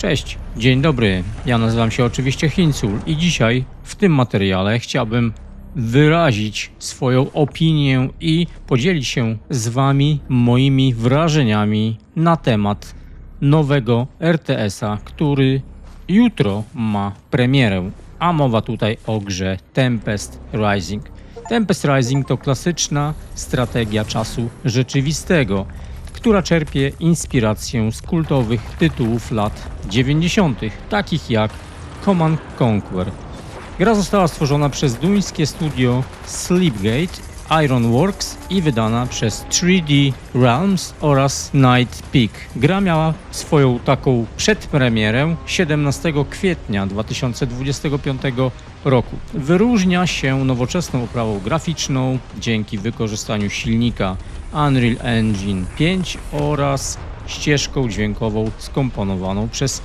Cześć, dzień dobry. Ja nazywam się oczywiście Hincul i dzisiaj w tym materiale chciałbym wyrazić swoją opinię i podzielić się z Wami moimi wrażeniami na temat nowego RTS-a, który jutro ma premierę. A mowa tutaj o grze Tempest Rising. Tempest Rising to klasyczna strategia czasu rzeczywistego, która czerpie inspirację z kultowych tytułów lat 90., takich jak Command Conquer. Gra została stworzona przez duńskie studio Sleepgate Ironworks i wydana przez 3D Realms oraz Night Peak. Gra miała swoją taką przedpremierę 17 kwietnia 2025 roku. Wyróżnia się nowoczesną oprawą graficzną dzięki wykorzystaniu silnika Unreal Engine 5 oraz ścieżką dźwiękową skomponowaną przez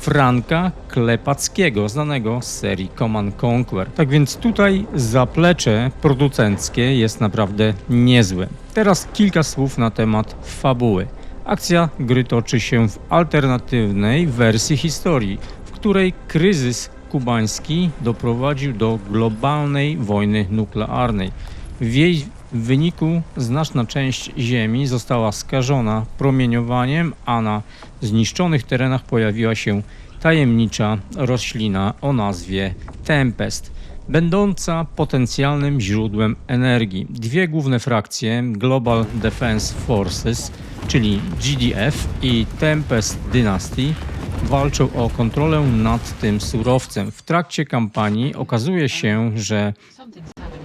Franka Klepackiego, znanego z serii Command Conquer. Tak więc tutaj zaplecze producenckie jest naprawdę niezłe. Teraz kilka słów na temat fabuły. Akcja gry toczy się w alternatywnej wersji historii, w której kryzys kubański doprowadził do globalnej wojny nuklearnej. W jej wyniku znaczna część Ziemi została skażona promieniowaniem, a na zniszczonych terenach pojawiła się tajemnicza roślina o nazwie Tempest, będąca potencjalnym źródłem energii. Dwie główne frakcje Global Defense Forces, czyli GDF i Tempest Dynasty, walczą o kontrolę nad tym surowcem. W trakcie kampanii okazuje się, że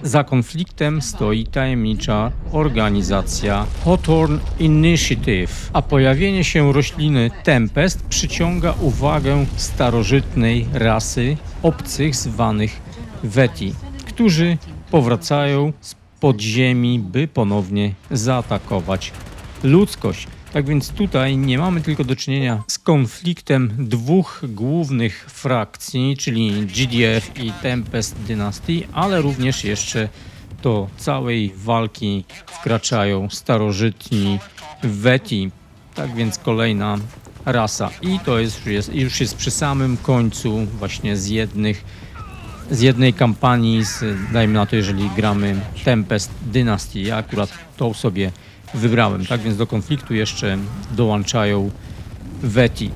za konfliktem stoi tajemnicza organizacja Hawthorne Initiative, a pojawienie się rośliny Tempest przyciąga uwagę starożytnej rasy obcych zwanych Veti, którzy powracają z podziemi, by ponownie zaatakować ludzkość. Tak więc tutaj nie mamy tylko do czynienia z konfliktem dwóch głównych frakcji, czyli GDF i Tempest Dynasty, ale również jeszcze do całej walki wkraczają starożytni Veti. Tak więc kolejna rasa. I to jest, jest, już jest przy samym końcu właśnie z jednych z jednej kampanii, z, dajmy na to, jeżeli gramy Tempest Dynasty. Ja akurat tą sobie wybrałem, tak więc do konfliktu jeszcze dołączają Veti.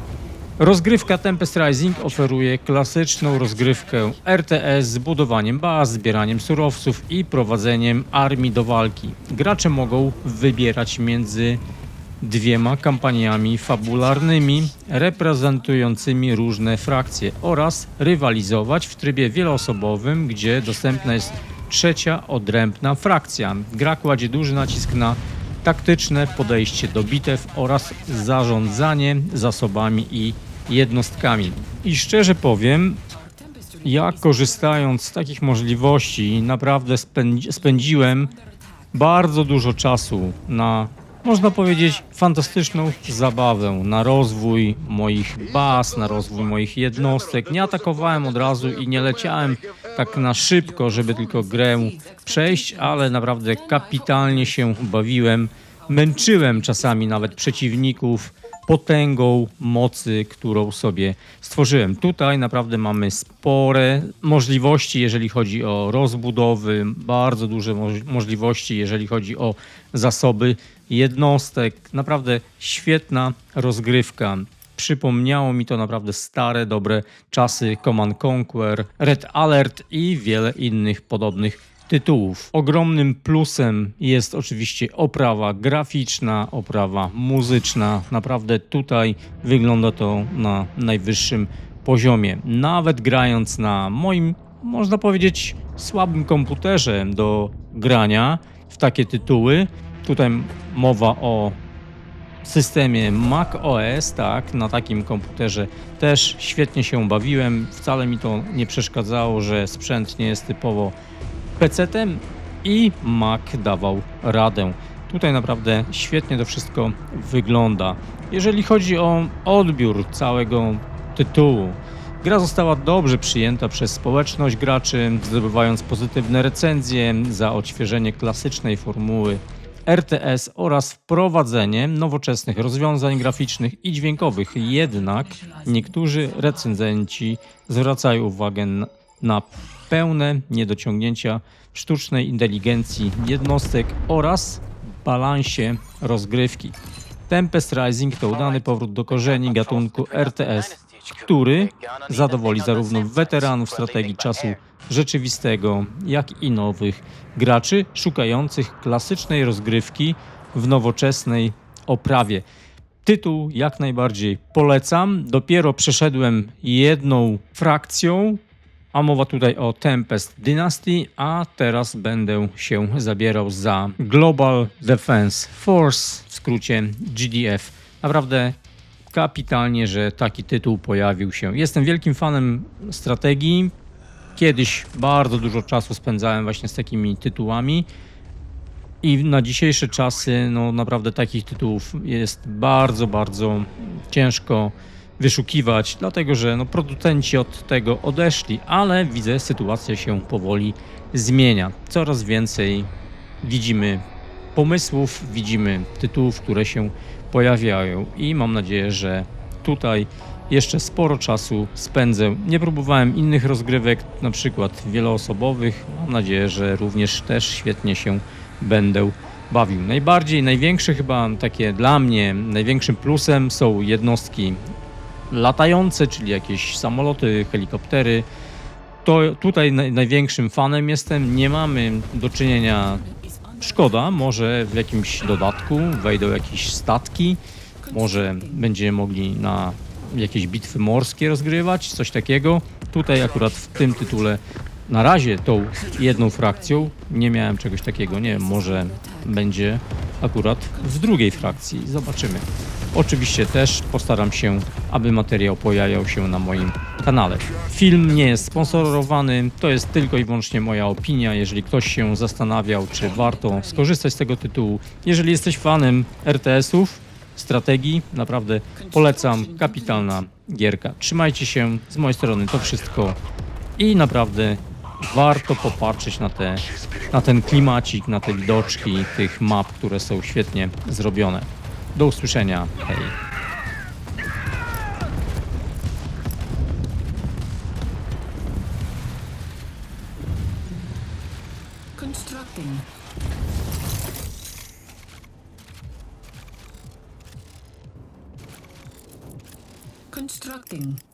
Rozgrywka Tempest Rising oferuje klasyczną rozgrywkę RTS z budowaniem baz, zbieraniem surowców i prowadzeniem armii do walki. Gracze mogą wybierać między dwiema kampaniami fabularnymi reprezentującymi różne frakcje oraz rywalizować w trybie wieloosobowym, gdzie dostępna jest trzecia odrębna frakcja. Gra kładzie duży nacisk na taktyczne podejście do bitew oraz zarządzanie zasobami i jednostkami. I szczerze powiem, ja korzystając z takich możliwości, naprawdę spędzi- spędziłem bardzo dużo czasu na, można powiedzieć, fantastyczną zabawę, na rozwój moich baz, na rozwój moich jednostek. Nie atakowałem od razu i nie leciałem tak na szybko, żeby tylko grę przejść, ale naprawdę kapitalnie się bawiłem. Męczyłem czasami nawet przeciwników potęgą mocy, którą sobie stworzyłem. Tutaj naprawdę mamy spore możliwości, jeżeli chodzi o rozbudowy, bardzo duże moż- możliwości, jeżeli chodzi o zasoby jednostek. Naprawdę świetna rozgrywka. Przypomniało mi to naprawdę stare, dobre czasy Command Conquer, Red Alert i wiele innych podobnych tytułów. Ogromnym plusem jest oczywiście oprawa graficzna, oprawa muzyczna. Naprawdę tutaj wygląda to na najwyższym poziomie. Nawet grając na moim, można powiedzieć, słabym komputerze do grania w takie tytuły. Tutaj mowa o systemie Mac OS, tak, na takim komputerze też świetnie się bawiłem. Wcale mi to nie przeszkadzało, że sprzęt nie jest typowo PC-tem i Mac dawał radę. Tutaj naprawdę świetnie to wszystko wygląda. Jeżeli chodzi o odbiór całego tytułu, gra została dobrze przyjęta przez społeczność graczy, zdobywając pozytywne recenzje za odświeżenie klasycznej formuły RTS oraz wprowadzenie nowoczesnych rozwiązań graficznych i dźwiękowych. Jednak niektórzy recenzenci zwracają uwagę na- pełne niedociągnięcia sztucznej inteligencji jednostek oraz balansie rozgrywki. Tempest Rising to udany powrót do korzeni gatunku RTS, który zadowoli zarówno weteranów strategii czasu rzeczywistego, jak i nowych graczy szukających klasycznej rozgrywki w nowoczesnej oprawie. Tytuł jak najbardziej polecam. Dopiero przeszedłem jedną frakcją, a mowa tutaj o Tempest Dynasty, a teraz będę się zabierał za Global Defense Force, w skrócie GDF. Naprawdę kapitalnie, że taki tytuł pojawił się. Jestem wielkim fanem strategii. Kiedyś bardzo dużo czasu spędzałem właśnie z takimi tytułami. I na dzisiejsze czasy, no naprawdę takich tytułów jest bardzo, bardzo ciężko wyszukiwać, dlatego że no, producenci od tego odeszli, ale widzę, sytuacja się powoli zmienia. Coraz więcej widzimy pomysłów, widzimy tytułów, które się pojawiają i mam nadzieję, że tutaj jeszcze sporo czasu spędzę. Nie próbowałem innych rozgrywek, na przykład wieloosobowych. Mam nadzieję, że również też świetnie się będę bawił. Najbardziej, największe chyba takie dla mnie, największym plusem są jednostki latające, czyli jakieś samoloty, helikoptery. To tutaj naj, największym fanem jestem. Nie mamy do czynienia Szkoda, może w jakimś dodatku wejdą jakieś statki, może będziemy mogli na jakieś bitwy morskie rozgrywać, coś takiego. Tutaj akurat w tym tytule na razie tą jedną frakcją nie miałem czegoś takiego. Nie wiem, może będzie akurat w drugiej frakcji. Zobaczymy. Oczywiście też postaram się, aby materiał pojawiał się na moim kanale. Film nie jest sponsorowany, to jest tylko i wyłącznie moja opinia. Jeżeli ktoś się zastanawiał, czy warto skorzystać z tego tytułu, jeżeli jesteś fanem RTS-ów, strategii, naprawdę polecam. Kapitalna gierka. Trzymajcie się, z mojej strony to wszystko i naprawdę warto popatrzeć na, te, na ten klimacik, na te widoczki tych map, które są świetnie zrobione. Do usłyszenia. Hej. Constructing.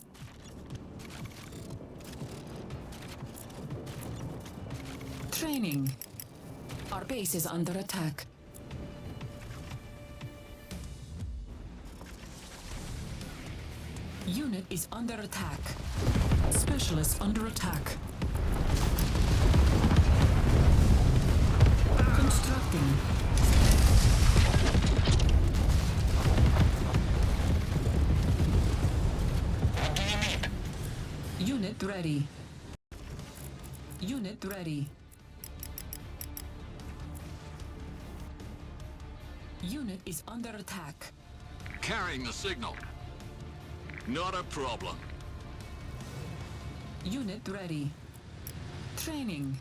Training. Our base is under attack. Unit is under attack. Specialist under attack. Constructing. Unit ready. Unit ready. Unit is under attack. Carrying the signal. Not a problem. Unit ready. Training.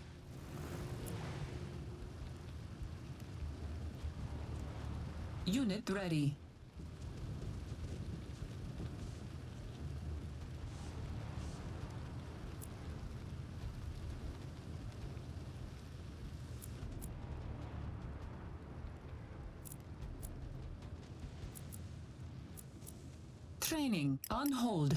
Unit ready. Training on hold.